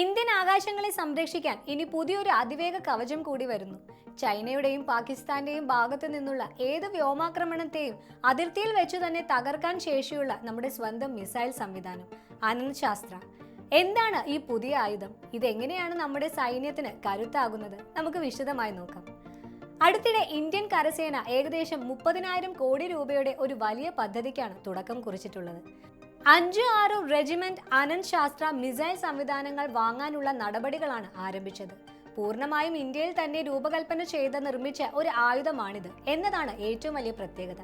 Indian ആകാശങ്ങളെ സംരക്ഷിക്കാൻ ഇനി പുതിയൊരു അതിവേഗ കവചം കൂടി വരുന്നു. ചൈനയുടെയും പാകിസ്ഥാന്റെയും ഭാഗത്തു നിന്നുള്ള ഏത് വ്യോമാക്രമണത്തെയും അതിർത്തിയിൽ വെച്ചു തന്നെ തകർക്കാൻ ശേഷിയുള്ള നമ്മുടെ സ്വന്തം മിസൈൽ സംവിധാനം. അനന്ത് ശാസ്ത്ര എന്താണ് ഈ പുതിയ ആയുധം? ഇതെങ്ങനെയാണ് നമ്മുടെ സൈന്യത്തിന് കരുത്താകുന്നത്? നമുക്ക് വിശദമായി നോക്കാം. അടുത്തിടെ ഇന്ത്യൻ കരസേന ഏകദേശം മുപ്പതിനായിരം കോടി രൂപയുടെ ഒരു വലിയ പദ്ധതിക്കാണ് തുടക്കം കുറിച്ചിട്ടുള്ളത്. അഞ്ചു ആറു റെജിമെന്റ് അനന്ത് ശാസ്ത്ര മിസൈൽ സംവിധാനങ്ങൾ വാങ്ങാനുള്ള നടപടികളാണ് ആരംഭിച്ചത്. പൂർണമായും ഇന്ത്യയിൽ തന്നെ രൂപകൽപ്പന ചെയ്ത് നിർമ്മിച്ച ഒരു ആയുധമാണിത് എന്നതാണ് ഏറ്റവും വലിയ പ്രത്യേകത.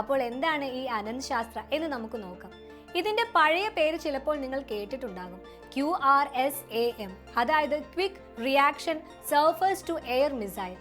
അപ്പോൾ എന്താണ് ഈ അനന്ത് ശാസ്ത്ര എന്ന് നമുക്ക് നോക്കാം. ഇതിന്റെ പഴയ പേര് ചിലപ്പോൾ നിങ്ങൾ കേട്ടിട്ടുണ്ടാകും. Q R S A M അതായത് quick reaction surface to air missile.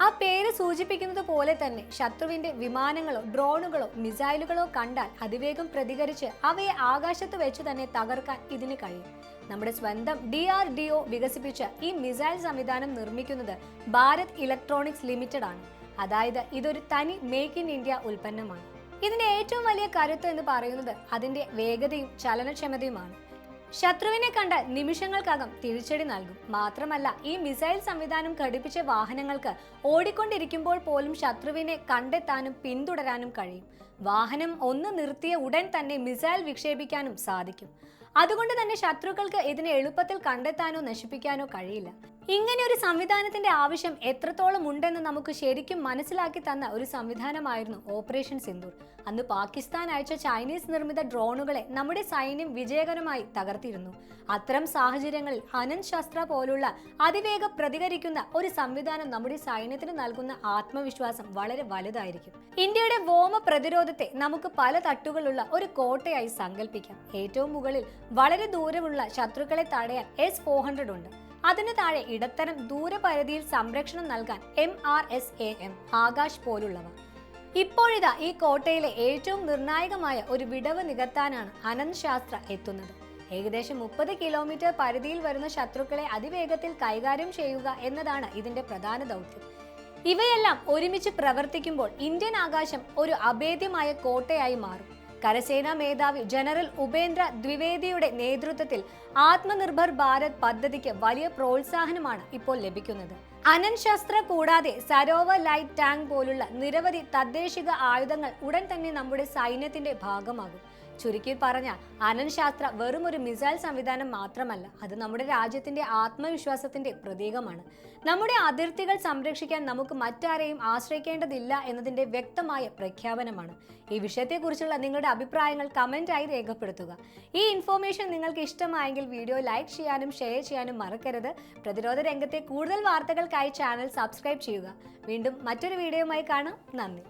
ആ പേര് സൂചിപ്പിക്കുന്നത് പോലെ തന്നെ ശത്രുവിന്റെ വിമാനങ്ങളോ ഡ്രോണുകളോ മിസൈലുകളോ കണ്ടാൽ അതിവേഗം പ്രതികരിച്ച് അവയെ ആകാശത്ത് വെച്ച് തന്നെ തകർക്കാൻ ഇതിന് കഴിയും. നമ്മുടെ സ്വന്തം ഡി ആർ ഡി ഒ വികസിപ്പിച്ച ഈ മിസൈൽ സംവിധാനം നിർമ്മിക്കുന്നത് ഭാരത് ഇലക്ട്രോണിക്സ് ലിമിറ്റഡ് ആണ്. അതായത് ഇതൊരു തനി മേക്ക് ഇൻ ഇന്ത്യ ഉൽപ്പന്നമാണ്. ഇതിന്റെ ഏറ്റവും വലിയ കരുത്ത് എന്ന് പറയുന്നത് അതിന്റെ വേഗതയും ചലനക്ഷമതയുമാണ്. ശത്രുവിനെ കണ്ടാൽ നിമിഷങ്ങൾക്കകം തിരിച്ചടി നൽകും. മാത്രമല്ല ഈ മിസൈൽ സംവിധാനം ഘടിപ്പിച്ച വാഹനങ്ങൾക്ക് ഓടിക്കൊണ്ടിരിക്കുമ്പോൾ പോലും ശത്രുവിനെ കണ്ടെത്താനും പിന്തുടരാനും കഴിയും. വാഹനം ഒന്ന് നിർത്തിയ ഉടൻ തന്നെ മിസൈൽ വിക്ഷേപിക്കാനും സാധിക്കും. അതുകൊണ്ട് തന്നെ ശത്രുക്കൾക്ക് ഇതിനെ എളുപ്പത്തിൽ കണ്ടെത്താനോ നശിപ്പിക്കാനോ കഴിയില്ല. ഇങ്ങനെ ഒരു സംവിധാനത്തിന്റെ ആവശ്യം എത്രത്തോളം ഉണ്ടെന്ന് നമുക്ക് ശരിക്കും മനസ്സിലാക്കി തന്ന ഒരു സംവിധാനമായിരുന്നു ഓപ്പറേഷൻ സിന്ദൂർ. അന്ന് പാകിസ്ഥാൻ അയച്ച ചൈനീസ് നിർമ്മിത ഡ്രോണുകളെ നമ്മുടെ സൈന്യം വിജയകരമായി തകർത്തിരുന്നു. അത്തരം സാഹചര്യങ്ങളിൽ അനന്ത് ശാസ്ത്ര പോലുള്ള അതിവേഗം പ്രതികരിക്കുന്ന ഒരു സംവിധാനം നമ്മുടെ സൈന്യത്തിന് നൽകുന്ന ആത്മവിശ്വാസം വളരെ വലുതായിരിക്കും. ഇന്ത്യയുടെ വ്യോമ പ്രതിരോധത്തെ നമുക്ക് പല തട്ടുകളുള്ള ഒരു കോട്ടയായി സങ്കല്പിക്കാം ഏറ്റവും മുകളിൽ വളരെ ദൂരമുള്ള ശത്രുക്കളെ തടയാൻ എസ് ഫോർ ഉണ്ട്. അതിന് താഴെ ഇടത്തരം ദൂരപരിധിയിൽ സംരക്ഷണം നൽകാൻ M R S A M Akash പോലുള്ളവ. ഇപ്പോഴിതാ ഈ കോട്ടയിലെ ഏറ്റവും നിർണായകമായ ഒരു വിടവ് നികത്താനാണ് അനന്ത് ശാസ്ത്ര എത്തുന്നത്. ഏകദേശം മുപ്പത് കിലോമീറ്റർ പരിധിയിൽ വരുന്ന ശത്രുക്കളെ അതിവേഗത്തിൽ കൈകാര്യം ചെയ്യുക എന്നതാണ് ഇതിന്റെ പ്രധാന ദൗത്യം. ഇവയെല്ലാം ഒരുമിച്ച് പ്രവർത്തിക്കുമ്പോൾ ഇന്ത്യൻ ആകാശം ഒരു അഭേദ്യമായ കോട്ടയായി മാറും. കരസേനാ മേധാവി ജനറൽ ഉപേന്ദ്ര ദ്വിവേദിയുടെ നേതൃത്വത്തിൽ ആത്മനിർഭർ ഭാരത് പദ്ധതിക്ക് വലിയ പ്രോത്സാഹനമാണ് ഇപ്പോൾ ലഭിക്കുന്നത്. അനൻ ശസ്ത്ര കൂടാതെ സരോവർ ലൈറ്റ് ടാങ്ക് പോലുള്ള നിരവധി തദ്ദേശിക ആയുധങ്ങൾ ഉടൻ തന്നെ നമ്മുടെ സൈന്യത്തിന്റെ ഭാഗമാകും. ചുരുക്കി പറഞ്ഞാൽ അനൻ ശാസ്ത്ര വെറും ഒരു മിസൈൽ സംവിധാനം മാത്രമല്ല അത് നമ്മുടെ രാജ്യത്തിന്റെ ആത്മവിശ്വാസത്തിന്റെ പ്രതീകമാണ്. നമ്മുടെ അതിർത്തികൾ സംരക്ഷിക്കാൻ നമുക്ക് മറ്റാരെയും ആശ്രയിക്കേണ്ടതില്ല എന്നതിന്റെ വ്യക്തമായ പ്രഖ്യാപനമാണ്. ഈ വിഷയത്തെക്കുറിച്ചുള്ള നിങ്ങളുടെ അഭിപ്രായങ്ങൾ കമന്റായി രേഖപ്പെടുത്തുക. ഈ ഇൻഫോർമേഷൻ നിങ്ങൾക്ക് ഇഷ്ടമായെങ്കിൽ വീഡിയോ ലൈക്ക് ചെയ്യാനും ഷെയർ ചെയ്യാനും മറക്കരുത്. പ്രതിരോധ രംഗത്തെ കൂടുതൽ വാർത്തകൾക്കായി ചാനൽ സബ്സ്ക്രൈബ് ചെയ്യുക. വീണ്ടും മറ്റൊരു വീഡിയോയുമായി കാണാം. നന്ദി.